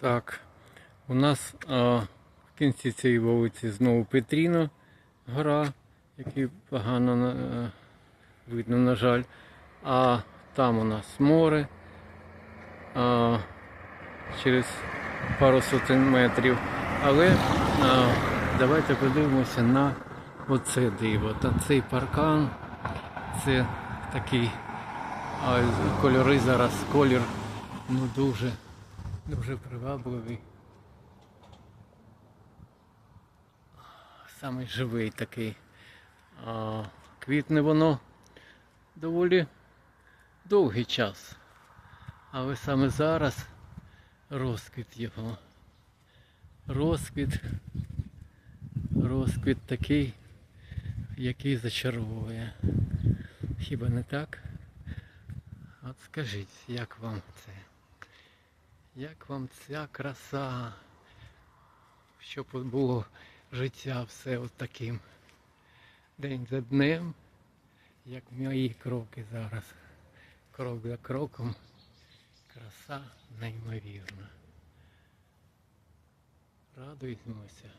Так, у нас а, в кінці цієї вулиці знову Петріно, гора, який погано на- е, видно, на жаль. А там у нас море. А, через пару сотень метрів. Але а, давайте подивимося на оце диво. Та цей паркан. Це такий а, кольори зараз, колір ну дуже, дуже привабливий. Самий живий такий. Квітне воно доволі довгий час. Але саме зараз розквіт його. Розквіт. Розквіт такий, який зачаровує. Хіба не так? От скажіть, як вам це? Як вам ця краса? Щоб було життя все от таким день за днем, як мої кроки зараз. Крок за кроком. Краса неймовірна. Радуємося.